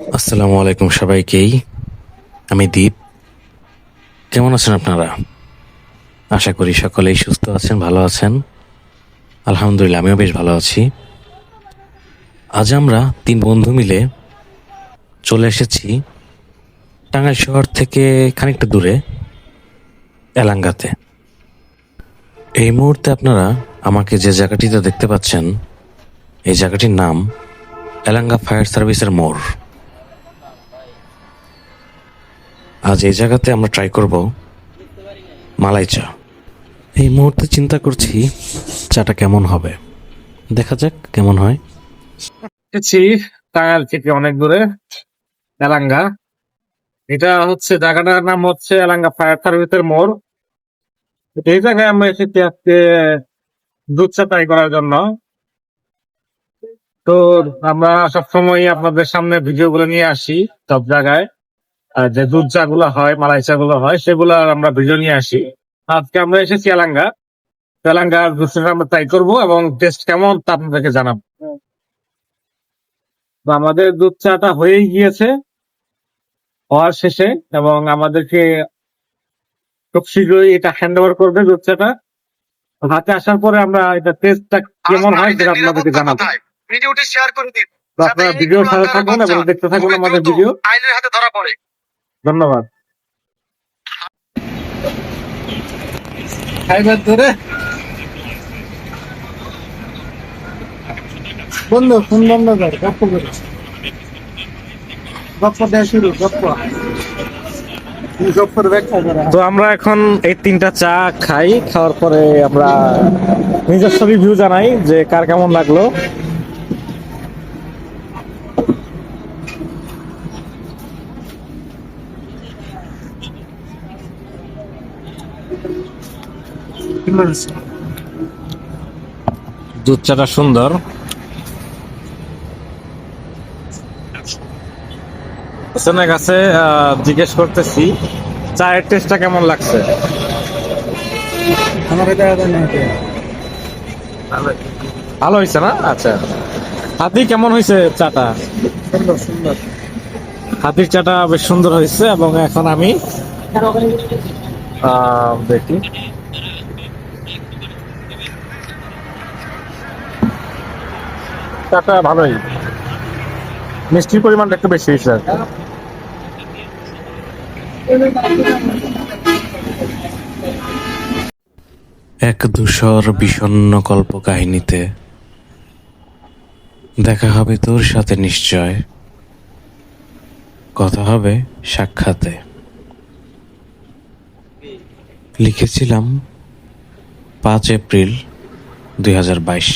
আসসালামু আলাইকুম সবাইকেই। আমি দীপ। কেমন আছেন আপনারা? আশা করি সকলেই সুস্থ আছেন, ভালো আছেন। আলহামদুলিল্লাহ, আমিও বেশ ভালো আছি। আজ আমরা তিন বন্ধু মিলে চলে এসেছি টাঙ্গাইল শহর থেকে খানিকটা দূরে, এলাঙ্গাতে। এই মুহূর্তে আপনারা আমাকে যে জায়গাটিতে দেখতে পাচ্ছেন, এই জায়গাটির নাম এলাঙ্গা ফায়ার সার্ভিসের মোড়। আজ এই জায়গাতে আমরা ট্রাই করব মালাই চা এই মুহূর্তে চিন্তা করছি চাটা কেমন হবে। দেখা যাক কেমন হয়। অনেক দূরে, এলাঙ্গা। এটা হচ্ছে জায়গাটার নাম হচ্ছে এলাঙ্গা ফায়ার সার্ভিসের মোড়। এই জায়গায় আমরা এসেছি আজকে দুধ চা ট্রাই করার জন্য। তো আমরা সবসময় আপনাদের সামনে ভিডিও গুলো নিয়ে আসি সব জায়গায়। যে দুধ চা গুলো হয় মালাই চা গুলো হয় সেগুলো আমরা ভিডিও নিয়ে আসি। আজকে আমরা এসেছি এলাঙ্গা। আমরা ট্রাই করব এবং টেস্ট কেমন তা আপনাদেরকে জানাব। আমাদের দুধ চাটা হয়েই গিয়েছে হওয়ার শেষে এবং আমাদেরকে খুব শীঘ্রই এটা হ্যান্ড ওভার করবে দুধ চাটা। হাতে আসার পরে আমরা এটা টেস্টটা কেমন হয় সেটা আপনাদেরকে জানাব। ভিডিওটি শেয়ার করে দিন। আপনারা ভিডিও সাথে থাকুন এবং দেখতে থাকুন আমাদের ভিডিও আইনের হাতে ধরা পড়ে। ধন্যবাদ। ধরে। বন্ধ ফোন বন্ধ কর গপ্প করে। গপ্প দেওয়া শুরু গপ্প। তো আমরা এখন এই তিনটা চা খাই খাওয়ার পরে আমরা নিজস্ব রিভিউ জানাই যে কার কেমন লাগল। দুধ চাটা সুন্দর। হোসেনের কাছে জিজ্ঞেস করতেছি চায়ের টেস্টটা কেমন লাগছে? আমার এটা এটা ভালো হয়েছে না? আচ্ছা। হাতি কেমন হয়েছে চাটা? সুন্দর সুন্দর। হাতির চাটা বেশ সুন্দর হয়েছে এবং এখন আমি দেখি। চাটা ভালোই। মিষ্টির পরিমাণটা একটু বেশি আর এক ধূসর বিষণ্ণ কল্প কাহিনীতে দেখা হবে তোর সাথে নিশ্চয়। কথা হবে সাক্ষাতে। লিখেছিলাম পাঁচ এপ্রিল দুই হাজার বাইশ।